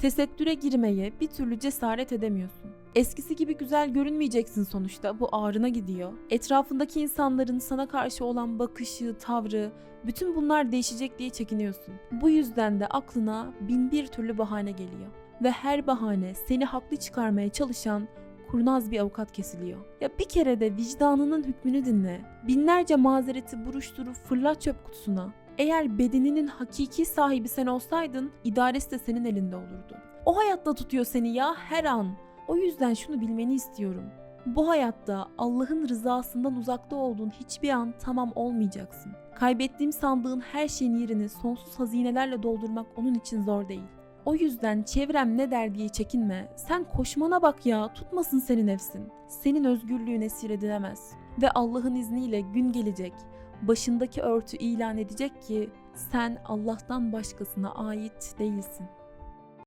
Tesettüre girmeye bir türlü cesaret edemiyorsun. Eskisi gibi güzel görünmeyeceksin sonuçta. Bu ağrına gidiyor. Etrafındaki insanların sana karşı olan bakışı, tavrı, bütün bunlar değişecek diye çekiniyorsun. Bu yüzden de aklına bin bir türlü bahane geliyor. Ve her bahane seni haklı çıkarmaya çalışan kurnaz bir avukat kesiliyor. Ya bir kere de vicdanının hükmünü dinle. Binlerce mazereti buruşturup fırlat çöp kutusuna. Eğer bedeninin hakiki sahibi sen olsaydın idaresi de senin elinde olurdu. O hayatta tutuyor seni ya her an. O yüzden şunu bilmeni istiyorum. Bu hayatta Allah'ın rızasından uzakta olduğun hiçbir an tamam olmayacaksın. Kaybettiğim sandığın her şeyin yerini sonsuz hazinelerle doldurmak onun için zor değil. O yüzden çevrem ne der diye çekinme. Sen koşmana bak ya, tutmasın senin nefsin. Senin özgürlüğün esir edilemez. Ve Allah'ın izniyle gün gelecek. Başındaki örtü ilan edecek ki sen Allah'tan başkasına ait değilsin.